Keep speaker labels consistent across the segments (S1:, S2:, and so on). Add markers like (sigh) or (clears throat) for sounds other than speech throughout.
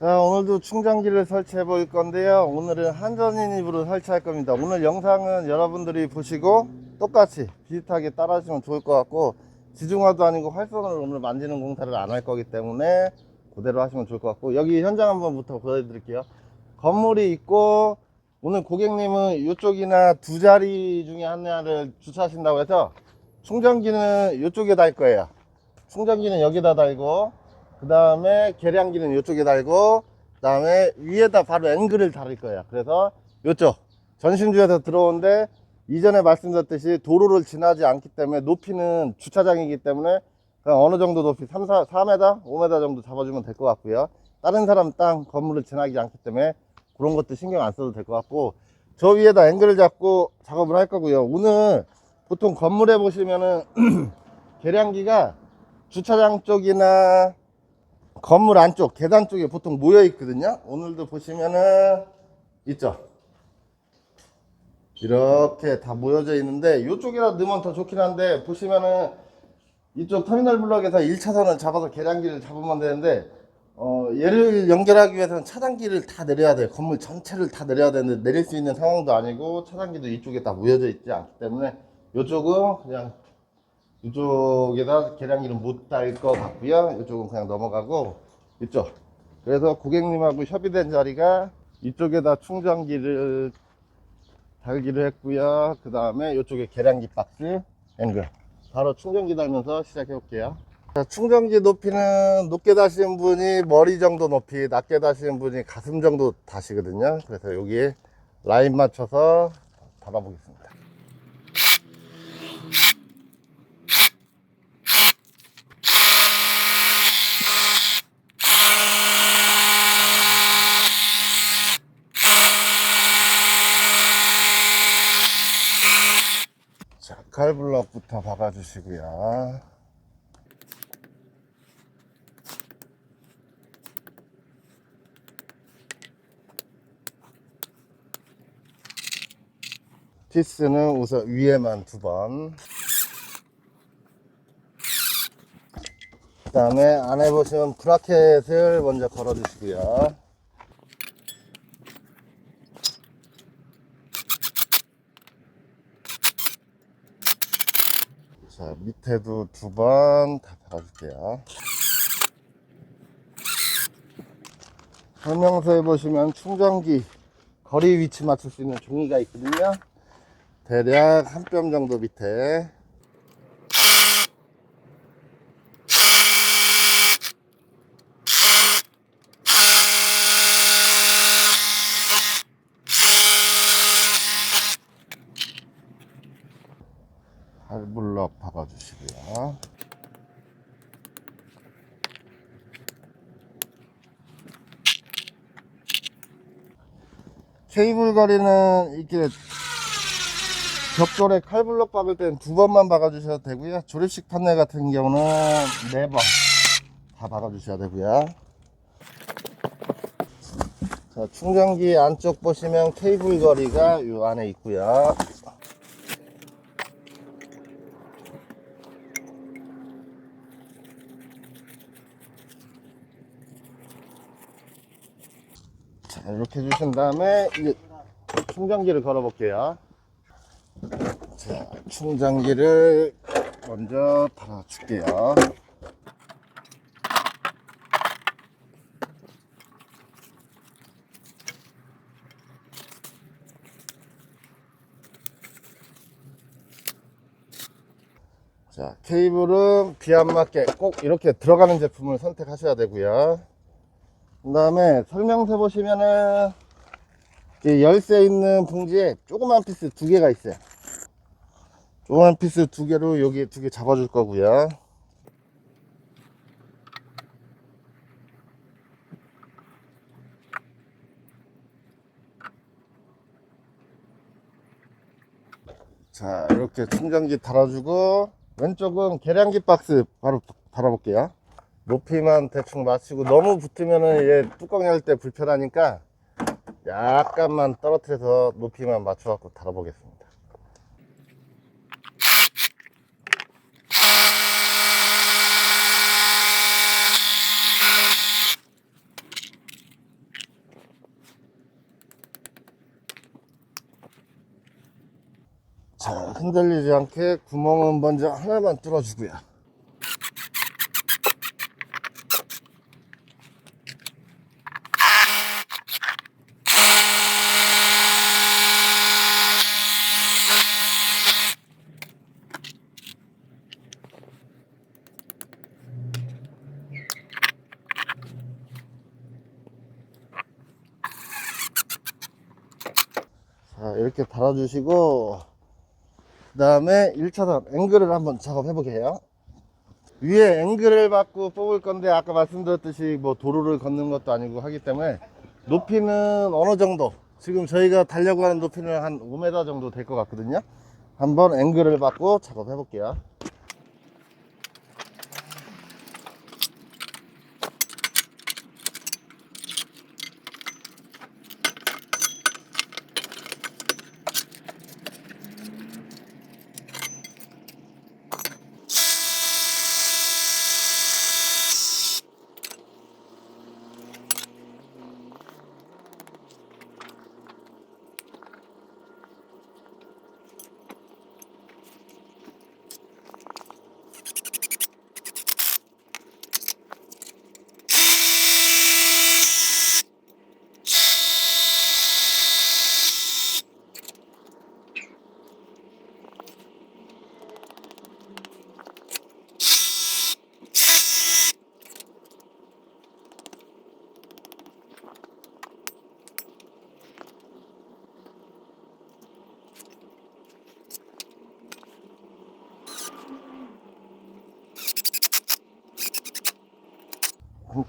S1: 자, 오늘도 충전기를 설치해 볼 건데요. 오늘은 한전인입으로 설치할 겁니다. 오늘 영상은 여러분들이 보시고 똑같이 비슷하게 따라 하시면 좋을 것 같고 지중화도 아니고 활선을 오늘 만지는 공사를 안 할 거기 때문에 그대로 하시면 좋을 것 같고 여기 현장 한번부터 보여드릴게요. 건물이 있고 오늘 고객님은 이쪽이나 두 자리 중에 하나를 주차하신다고 해서 충전기는 이쪽에 달 거예요. 충전기는 여기다 달고 그 다음에 계량기는 이쪽에 달고 그 다음에 위에다 바로 앵글을 달을 거예요 그래서 이쪽 전신주에서 들어오는데 이전에 말씀드렸듯이 도로를 지나지 않기 때문에 높이는 주차장이기 때문에 그냥 어느 정도 높이 3, 4, 4m, 5m 정도 잡아주면 될 것 같고요. 다른 사람 땅 건물을 지나지 않기 때문에 그런 것도 신경 안 써도 될 것 같고 저 위에다 앵글을 잡고 작업을 할 거고요. 오늘 보통 건물에 보시면은 (clears throat) 계량기가 주차장 쪽이나 건물 안쪽 계단 쪽에 보통 모여 있거든요. 오늘도 보시면은 있죠? 이렇게 다 모여져 있는데 이쪽이라 넣으면 더 좋긴 한데 보시면은 이쪽 터미널 블럭에서 1차선을 잡아서 계량기를 잡으면 되는데 어, 얘를 연결하기 위해서는 차단기를 다 내려야 돼요. 건물 전체를 다 내려야 되는데 내릴 수 있는 상황도 아니고 차단기도 이쪽에 다 모여져 있지 않기 때문에 이쪽은 그냥 이쪽에다 계량기는 못달 것 같고요. 이쪽은 그냥 넘어가고 이쪽. 그래서 고객님하고 협의된 자리가 이쪽에다 충전기를 달기로 했고요. 그 다음에 이쪽에 계량기 박스 앵글. 바로 충전기 달면서 시작해 볼게요. 자, 충전기 높이는 높게 다시는 분이 머리 정도 높이, 낮게 다시는 분이 가슴 정도 다시거든요. 그래서 여기에 라인 맞춰서 달아보겠습니다. 자, 칼블럭부터 박아주시고요. 피스는 우선 위에만 두 번. 그 다음에 안에 보시면 브라켓을 먼저 걸어주시고요. 자, 밑에도 두 번다 달아줄게요. 설명서에 보시면 충전기 거리 위치 맞출 수 있는 종이가 있거든요. 대략 한 뼘 정도 밑에. 발블럭 박아 주시고요. 케이블 거리는 이렇게 벽돌에 칼블럭 박을 때는 두 번만 박아주셔도 되고요. 조립식 판넬 같은 경우는 네 번 다 박아주셔야 되고요. 자, 충전기 안쪽 보시면 케이블 거리가 이 안에 있고요. 이렇게 해주신 다음에 이제 충전기를 걸어 볼게요. 자, 충전기를 먼저 달아 줄게요. 자, 케이블은 비안 맞게 꼭 이렇게 들어가는 제품을 선택하셔야 되고요. 그 다음에 설명서 보시면은 이 열쇠 있는 봉지에 조그만 피스 두 개가 있어요. 조그만 피스 두 개로 여기 두 개 잡아줄 거고요. 자, 이렇게 충전기 달아주고 왼쪽은 계량기 박스 바로 달아볼게요. 높이만 대충 맞추고 너무 붙으면은 얘 뚜껑 열 때 불편하니까 약간만 떨어뜨려서 높이만 맞춰갖고 달아보겠습니다. 자, 흔들리지 않게 구멍은 먼저 하나만 뚫어주고요. 달아주시고, 그 다음에 1차선 앵글을 한번 작업해 보게요. 위에 앵글을 받고 뽑을 건데, 아까 말씀드렸듯이 뭐 도로를 걷는 것도 아니고 하기 때문에, 높이는 어느 정도, 지금 저희가 달려고 하는 높이는 한 5m 정도 될 것 같거든요. 한번 앵글을 받고 작업해 볼게요.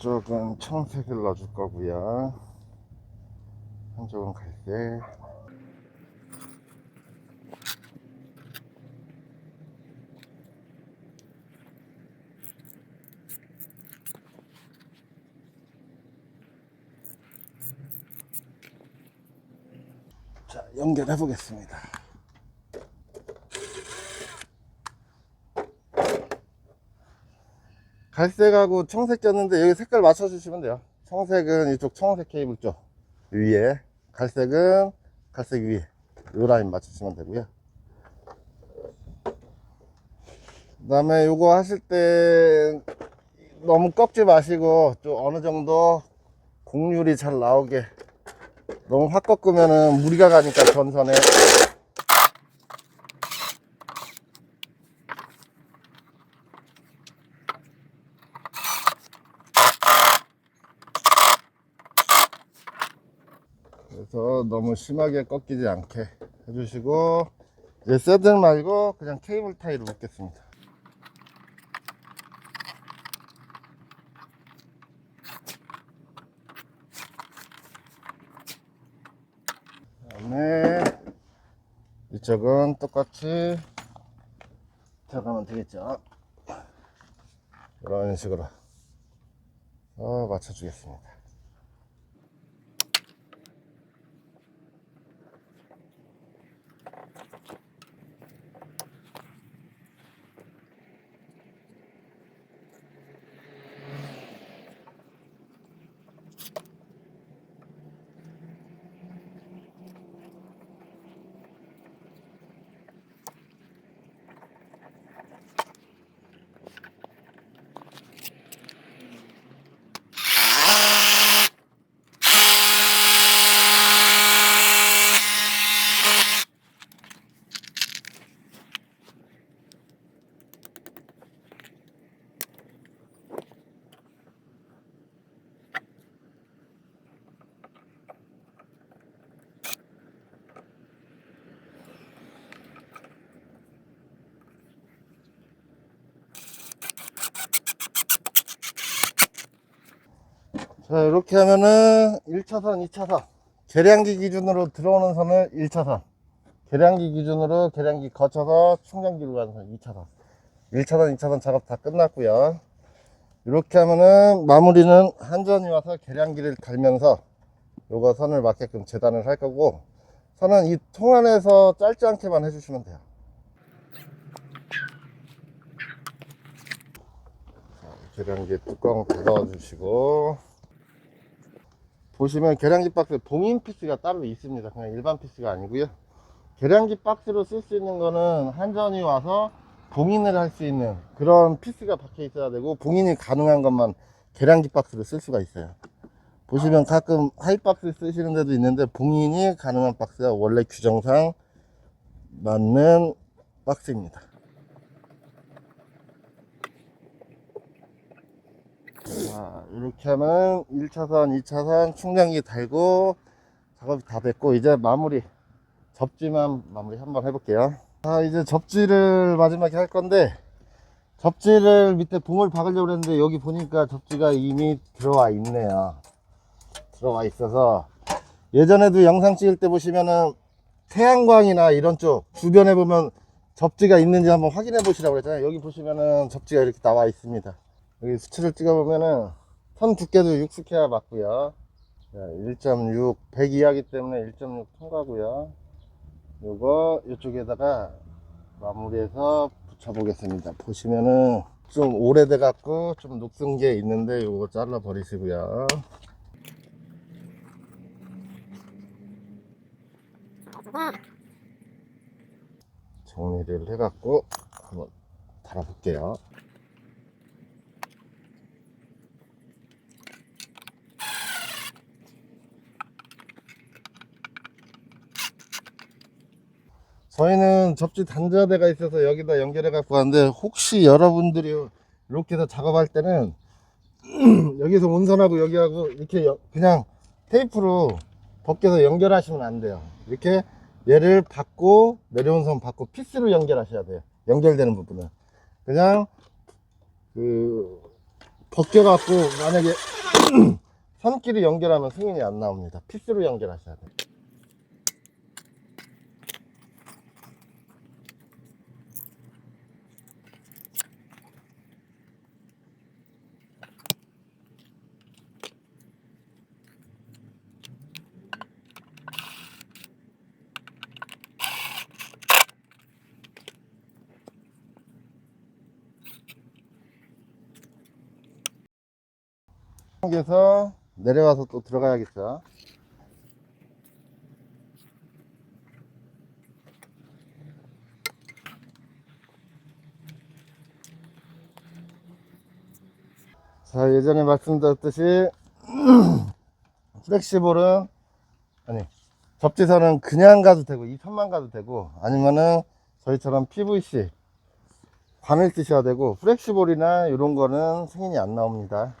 S1: 한쪽은 청색을 넣어줄 거고요. 한쪽은 갈색. 자, 연결해 보겠습니다. 갈색하고 청색 꼈는데 여기 색깔 맞춰주시면 돼요. 청색은 이쪽 청색 케이블 쪽 위에, 갈색은 갈색 위에 요 라인 맞추시면 되고요. 그 다음에 요거 하실 때 너무 꺾지 마시고 좀 어느 정도 곡률이 잘 나오게 너무 확 꺾으면은 무리가 가니까 전선에 그래서 너무 심하게 꺾이지 않게 해주시고 이제 새들 말고 그냥 케이블 타이로 묶겠습니다. 그다음에 이쪽은 똑같이 들어가면 되겠죠? 이런 식으로 어, 맞춰주겠습니다 자, 이렇게 하면은 1차선, 2차선. 계량기 기준으로 들어오는 선을 1차선. 계량기 기준으로 계량기 거쳐서 충전기로 가는 선 2차선. 1차선, 2차선 작업 다 끝났고요. 이렇게 하면은 마무리는 한전이 와서 계량기를 달면서 요거 선을 맞게끔 재단을 할 거고 선은 이 통 안에서 짧지 않게만 해주시면 돼요. 자, 계량기 뚜껑 닫아 주시고 보시면 계량기 박스 봉인 피스가 따로 있습니다. 그냥 일반 피스가 아니고요. 계량기 박스로 쓸 수 있는 거는 한전이 와서 봉인을 할 수 있는 그런 피스가 박혀 있어야 되고 봉인이 가능한 것만 계량기 박스로 쓸 수가 있어요. 보시면 가끔 하이박스 쓰시는 데도 있는데 봉인이 가능한 박스가 원래 규정상 맞는 박스입니다. 자, 이렇게 하면 1차선, 2차선 충전기 달고 작업이 다 됐고 이제 마무리 접지만 마무리 한번 해볼게요. 자, 이제 접지를 마지막에 할 건데 접지를 밑에 봄을 박으려고 했는데 여기 보니까 접지가 이미 들어와 있네요. 들어와 있어서 예전에도 영상 찍을 때 보시면은 태양광이나 이런 쪽 주변에 보면 접지가 있는지 한번 확인해 보시라고 그랬잖아요. 여기 보시면은 접지가 이렇게 나와 있습니다. 여기 수치를 찍어 보면은 선 두께도 6스퀘어 맞고요. 1.6 100 이하기 때문에 1.6 통과고요. 요거 이쪽에다가 마무리해서 붙여 보겠습니다. 보시면은 좀 오래돼 갖고 좀 녹슨 게 있는데 요거 잘라 버리시고요. 정리를 해 갖고 한번 달아 볼게요. 저희는 접지 단자대가 있어서 여기다 연결해 갖고 왔는데 혹시 여러분들이 이렇게 해서 작업할 때는 (clears throat) 여기서 온선하고 여기하고 이렇게 여- 그냥 테이프로 벗겨서 연결하시면 안 돼요. 이렇게 얘를 받고 내려온 선 받고 피스로 연결하셔야 돼요. 연결되는 부분은. 그냥 그 벗겨 갖고 만약에 (clears throat) 선끼리 연결하면 승인이 안 나옵니다. 피스로 연결하셔야 돼요 여기서 내려와서 또 들어가야겠죠. 자, 예전에 말씀드렸듯이 (clears throat) 플렉시볼은 아니 접지선은 그냥 가도 되고 이 편만 가도 되고 아니면은 저희처럼 PVC 관을 쓰셔야 되고 플렉시볼이나 이런 거는 승인이 안 나옵니다.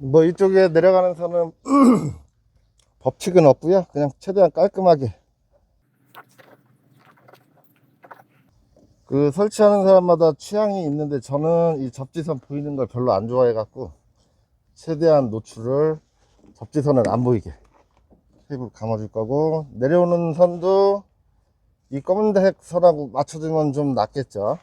S1: 뭐 이쪽에 내려가는 선은 (clears throat) 법칙은 없고요. 그냥 최대한 깔끔하게. 그 설치하는 사람마다 취향이 있는데 저는 이 접지선 보이는 걸 별로 안 좋아해 갖고 최대한 노출을 접지선을 안 보이게 테이프로 감아줄 거고 내려오는 선도 이 검은색 선하고 맞춰주면 좀 낫겠죠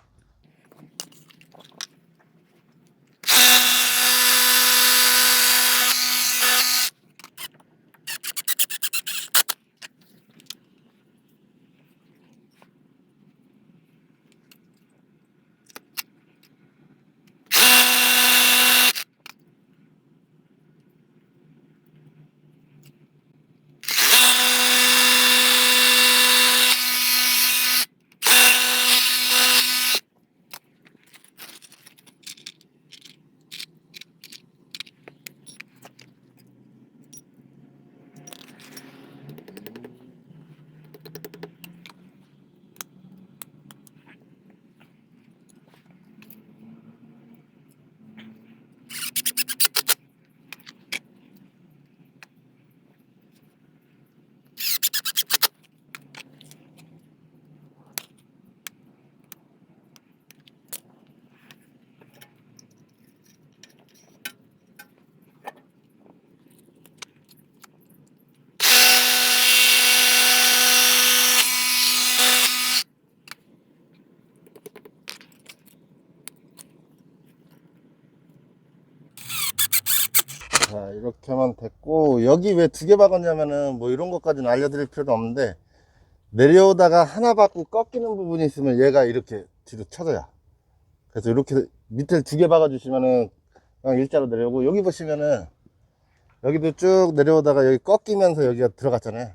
S1: 이렇게 하면 됐고 여기 왜 두 개 박았냐면은 뭐 이런 것까지는 알려드릴 필요도 없는데 내려오다가 하나 받고 꺾이는 부분이 있으면 얘가 이렇게 뒤로 쳐져요. 그래서 이렇게 밑에 두 개 박아 주시면은 그냥 일자로 내려오고 여기 보시면은 여기도 쭉 내려오다가 여기 꺾이면서 여기가 들어갔잖아요.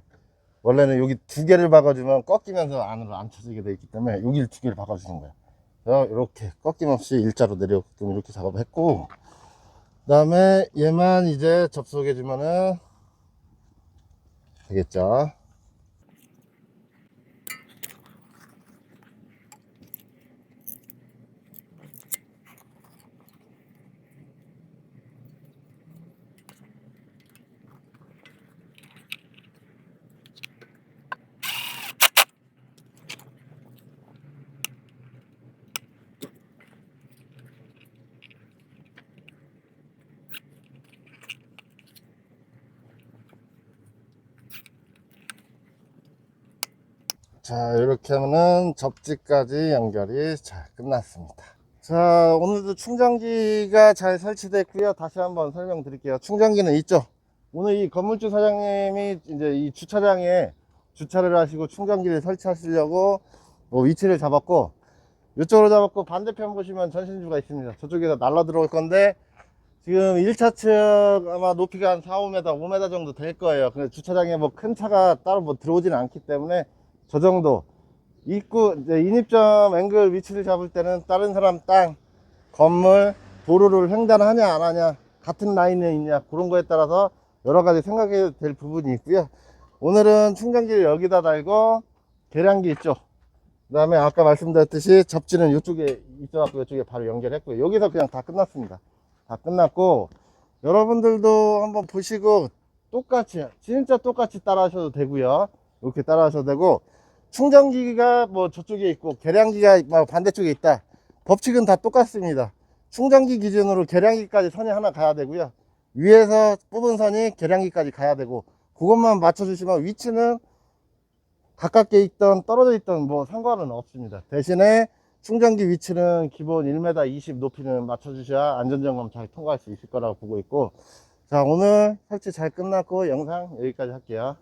S1: 원래는 여기 두 개를 박아주면 꺾이면서 안으로 안 쳐지게 돼 있기 때문에 여기를 두 개를 박아주는 거예요. 그래서 이렇게 꺾임없이 일자로 내려오게끔 이렇게 작업했고 그 다음에 얘만 이제 접속해 주면은 되겠죠 자 이렇게 하면은 접지까지 연결이 잘 끝났습니다. 자 오늘도 충전기가 잘 설치됐고요. 다시 한번 설명드릴게요. 충전기는 있죠? 오늘 이 건물주 사장님이 이제 이 주차장에 주차를 하시고 충전기를 설치하시려고 뭐 위치를 잡았고 이쪽으로 잡았고 반대편 보시면 전신주가 있습니다. 저쪽에서 날라 들어올 건데 지금 1차 측 아마 높이가 한 4, 5m, 5m 정도 될 거예요. 근데 주차장에 뭐 큰 차가 따로 뭐 들어오지는 않기 때문에 저 정도. 입구 인입점 앵글 위치를 잡을 때는 다른 사람 땅 건물 도로를 횡단하냐 안 하냐 같은 라인에 있냐 그런 거에 따라서 여러 가지 생각해야 될 부분이 있고요. 오늘은 충전기를 여기다 달고 계량기 있죠. 그 다음에 아까 말씀드렸듯이 접지는 이쪽에 있어갖고 이쪽에 바로 연결했고요. 여기서 그냥 다 끝났습니다. 다 끝났고 여러분들도 한번 보시고 똑같이 진짜 똑같이 따라 하셔도 되고요. 이렇게 따라 하셔도 되고 충전기가 뭐 저쪽에 있고 계량기가 뭐 반대쪽에 있다. 법칙은 다 똑같습니다. 충전기 기준으로 계량기까지 선이 하나 가야 되고요. 위에서 뽑은 선이 계량기까지 가야 되고 그것만 맞춰 주시면 위치는 가깝게 있던 떨어져 있던 뭐 상관은 없습니다. 대신에 충전기 위치는 기본 1m 20 높이는 맞춰 주셔야 안전점검 잘 통과할 수 있을 거라고 보고 있고. 자 오늘 설치 잘 끝났고 영상 여기까지 할게요